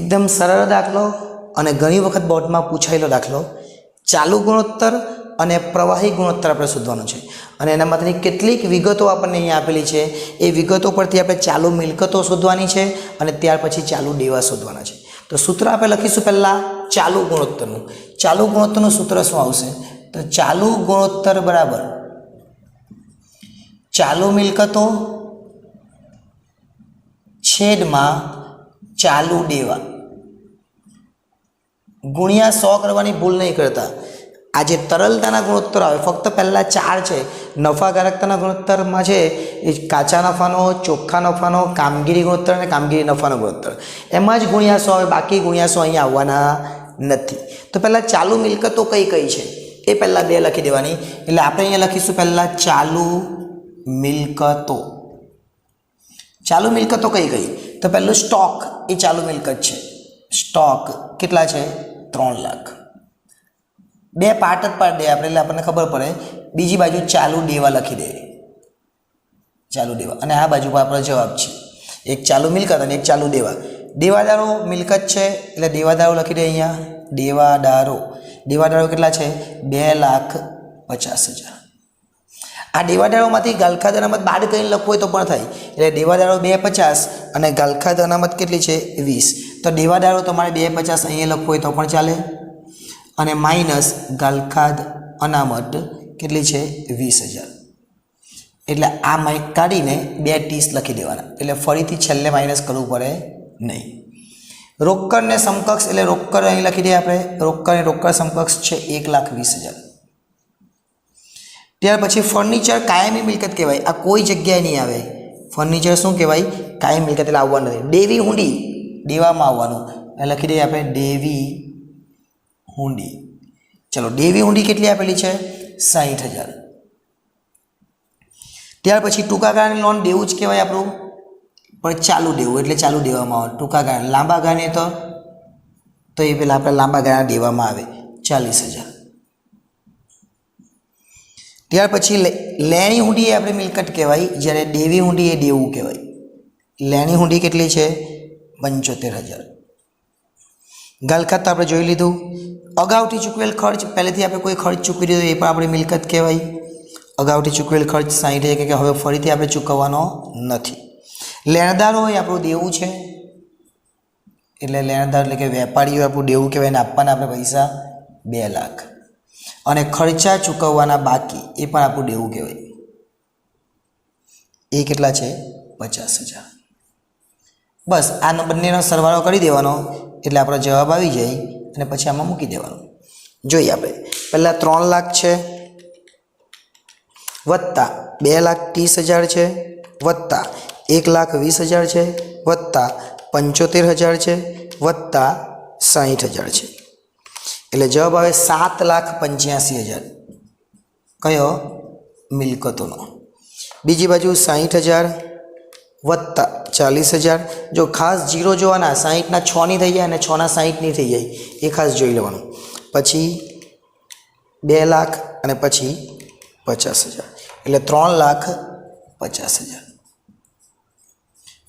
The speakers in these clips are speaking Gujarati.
એકદમ સરળ દાખલો અને ઘણી વખત બોર્ડમાં પૂછાયેલો દાખલો. ચાલુ ગુણોત્તર અને પ્રવાહી ગુણોત્તર આપણે શોધવાનું છે. અને એનામાંથી કેટલીક વિગતો આપણને અહીંયા આપેલી છે. એ વિગતો પરથી આપણે ચાલુ મિલકતો શોધવાની છે અને ત્યાર પછી ચાલુ દેવા શોધવાના છે. તો સૂત્ર આપણે લખીશું પહેલાં ચાલુ ગુણોત્તરનું. ચાલુ ગુણોત્તરનું સૂત્ર શું આવશે? તો ચાલુ ગુણોત્તર બરાબર ચાલુ મિલકતો છેદમાં ચાલુ દેવા. ગુણ્યા સો કરવાની ભૂલ નહીં કરતા. આ જે તરલતાના ગુણોત્તર આવે. ફક્ત પહેલાં ચાર છે. નફાકારકતાના ગુણોત્તરમાં છે એ કાચા નફાનો, ચોખ્ખા નફાનો, કામગીરી ગુણોત્તર અને કામગીરી નફાનો ગુણોત્તર. એમાં જ ગુણ્યા સો આવે. બાકી ગુણ્યા સો અહીંયા આવવાના નથી. તો પહેલાં ચાલુ મિલકતો કઈ કઈ છે? એ પહેલાં બે લખી દેવાની. એટલે આપણે અહીંયા લખીશું પહેલાં ચાલુ મિલકતો. ચાલુ મિલકતો કઈ કઈ? તો પહેલું સ્ટોક. એ ચાલુ મિલકત છે. સ્ટોક કેટલા છે? ત્રણ લાખ. બે પાર્ટ જ પાડી દે આપણે, એટલે આપણને ખબર પડે. બીજી બાજુ ચાલુ દેવા લખી દે. ચાલુ દેવા અને આ બાજુ પર આપણો જવાબ છે. એક ચાલુ મિલકત અને એક ચાલુ દેવા દેવાદારો મિલકત છે, એટલે દેવાદારો લખી દે અહીંયા. દેવાદારો દેવાદારો કેટલા છે? બે લાખ પચાસ હજાર. આ દેવાદારોમાંથી ગાલખાદ અનામત બાદ કરીને લખવું હોય તો પણ થાય. એટલે દેવાદારો બે પચાસ અને ગાલખાદ અનામત કેટલી છે? વીસ. તો દેવાદારો તમારે બે પચાસ અહીંયા લખવું હોય તો પણ ચાલે. અને માઇનસ ગાલખાદ અનામત કેટલી છે? વીસ હજાર. એટલે આ માઇક કાઢીને બે ટીસ લખી દેવાના. એટલે ફરીથી છેલ્લે માઇનસ કરવું પડે નહીં. રોકડને સમકક્ષ, એટલે રોકડ અહીં લખી દઈએ આપણે. રોકડ રોકડ સમકક્ષ છે એક લાખ વીસ હજાર. ત્યાર પછી ફર્નિચર કાયમી મિલકત કહેવાય. આ કોઈ જગ્યાએ નહીં આવે. ફર્નિચર શું કહેવાય? કાયમી મિલકત, એટલે આવવાનું નથી. દેવી હુંડી. દેવામાં આવવાનું. લખી દઈએ આપણે દેવી હુંડી. ચલો દેવી હુંડી કેટલી આપેલી છે? સાહીઠ હજાર. ત્યાર પછી ટૂંકા ગાળાની લોન દેવું જ કહેવાય આપણું. પણ ચાલુ દેવું, એટલે ચાલુ દેવામાં આવે. ટૂંકા ગાળા લાંબા ગાળાને તો તો એ પહેલાં આપણે લાંબા ગાળા દેવામાં આવે. ચાલીસ હજાર. ત્યાર પછી લેણી હુંડી એ આપણે મિલકત કહેવાય. જ્યારે દેવી હુંડી એ દેવું કહેવાય. લેણી હુંડી કેટલી છે? પંચોતેર હજાર. તો આપણે જોઈ લીધું. અગાઉથી ચૂકવેલ ખર્ચ, પહેલેથી આપણે કોઈ ખર્ચ ચૂકવી દીધો એ પણ આપણી મિલકત કહેવાય. અગાઉથી ચૂકવેલ ખર્ચ સાહીઠ હજાર કે હવે ફરીથી આપણે ચૂકવવાનો નથી. લેણદારો એ આપણું દેવું છે. એટલે લેણદાર એટલે કે વેપારીઓ આપણું દેવું કહેવાય ને આપવાના આપણે પૈસા બે લાખ. અને ખર્ચા ચૂકવવાના બાકી એ પણ આપણું દેવું કહેવાય. એ કેટલા છે? પચાસ હજાર. બસ, આનો બંનેનો સરવાળો કરી દેવાનો. એટલે આપણો જવાબ આવી જાય અને પછી આમાં મૂકી દેવાનો. જોઈએ આપણે. પહેલાં ત્રણ લાખ છે, વત્તા બે લાખ ત્રીસ હજાર છે, વત્તા એક લાખ વીસ હજાર છે, વત્તા પંચોતેર હજાર છે, વત્તા સાહીઠ હજાર છે. એટલે જવાબ આવે સાત લાખ પંચ્યાસી હજાર. કયો? મિલકતોનો. બીજી બાજુ સાહીઠ હજાર, વત્તા ચાલીસ હજાર. જો ખાસ જીરો જોવાના, સાહીઠના છની થઈ જાય અને છના સાહીઠની થઈ જાય. એ ખાસ જોઈ લેવાનું. પછી બે લાખ અને પછી પચાસ હજાર. એટલે ત્રણ લાખ પચાસ હજાર.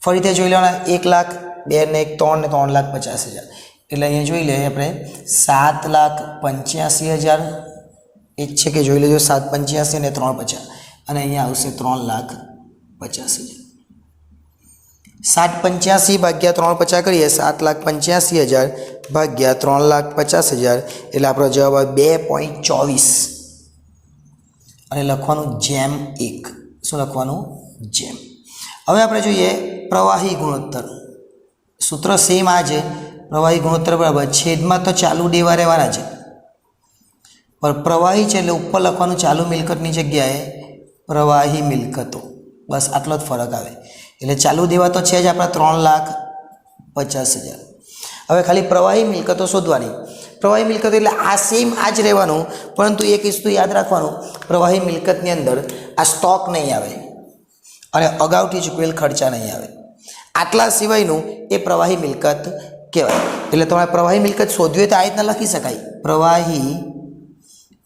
ફરીથી જોઈ લેવાના, એક લાખ, બે ને એક, ત્રણ ને ત્રણ લાખ પચાસ હજાર. એટલે અહીંયા જોઈ લઈએ આપણે, સાત લાખ પંચ્યાસી હજાર. એ જ છે કે જોઈ લેજો, સાત પંચ્યાસી અને ત્રણ પચાસ. અને અહીંયા આવશે ત્રણ લાખ પચાસ હજાર. સાત પંચ્યાસી ભાગ્યા ત્રણ પચાસ કરીએ, સાત લાખ પંચ્યાસી હજાર ભાગ્યા ત્રણ લાખ પચાસ હજાર. એટલે આપણો જવાબ આવે બે પોઈન્ટ ચોવીસ. અને લખવાનું જેમ એક. શું લખવાનું? જેમ. હવે આપણે જોઈએ પ્રવાહી ગુણોત્તર. સૂત્ર સેમ આ છે. પ્રવાહી ગુણોત્તર બરાબર છેદમાં તો ચાલુ દેવા રહેવાના છે. પણ પ્રવાહી છે એટલે ઉપર લખવાનું ચાલુ મિલકતની જગ્યાએ પ્રવાહી મિલકતો. બસ આટલો જ ફરક આવે. એટલે ચાલુ દેવા તો છે જ આપણા ત્રણ લાખ પચાસ હજાર. હવે ખાલી પ્રવાહી મિલકતો શોધવાની. પ્રવાહી મિલકતો એટલે આ સેમ આ જ રહેવાનું, પરંતુ એક વસ્તુ યાદ રાખવાનું, પ્રવાહી મિલકતની અંદર આ સ્ટોક નહીં આવે અને અગાઉથી ચૂકવેલ ખર્ચા નહીં આવે. આટલા સિવાયનું એ પ્રવાહી મિલકત કહેવાય. એટલે તમારે પ્રવાહી મિલકત શોધવી તો આ રીતના લખી શકાય. પ્રવાહી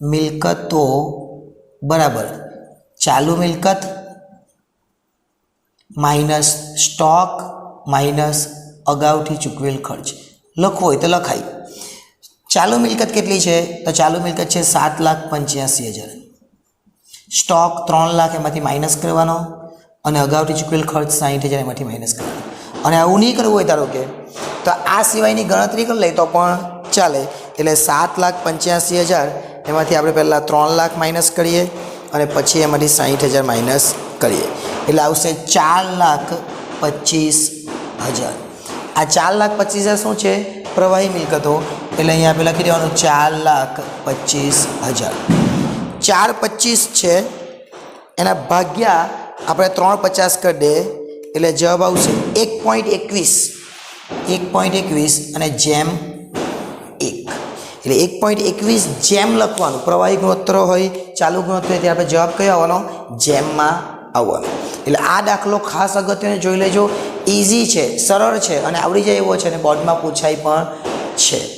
મિલકતો બરાબર. ચાલુ મિલકત માઇનસ સ્ટોક માઇનસ અગાઉથી ચૂકવેલ ખર્ચ. લખવો હોય તો લખાય. ચાલુ મિલકત કેટલી છે? તો ચાલુ મિલકત છે સાત લાખ પંચ્યાસી હજાર. સ્ટોક ત્રણ લાખ એમાંથી માઇનસ કરવાનો અને અગાઉથી ચૂકવેલ ખર્ચ સાઠ હજાર એમાંથી માઇનસ કરવાનો. અને આવું નહીં કરવું હોય ધારો કે, તો આ સિવાયની ગણતરી કરી લઈએ તો પણ ચાલે. એટલે સાત લાખ પંચ્યાસી હજાર એમાંથી આપણે પહેલાં ત્રણ લાખ માઇનસ કરીએ અને પછી એમાંથી સાઠ હજાર માઇનસ કરીએ. એટલે આવશે ચાર લાખ પચીસ હજાર. આ ચાર લાખ પચીસ હજાર શું છે? પ્રવાહી મિલકતો. એટલે અહીંયા આપણે લખી દેવાનું ચાર લાખ પચીસ હજાર. ચાર પચીસ છે. એના ભાગ્યા આપણે ત્રણ પચાસ કરી દે. એટલે જવાબ આવશે એક પોઈન્ટ એકવીસ. એક પોઈન્ટ એકવીસ અને જેમ એક. એટલે એક પોઈન્ટ એકવીસ જેમ લખવાનું. પ્રવાહી ગુણોત્તર હોય, ચાલુ ગુણોત્તર હોય, ત્યારે આપણે જવાબ કયો આવવાનો? જેમમાં આવવાનો. એટલે આ દાખલો ખાસ અગત્યને જોઈ લેજો. ઇઝી છે, સરળ છે અને આવડી જાય એવો છે અને બોર્ડમાં પૂછાય પણ છે.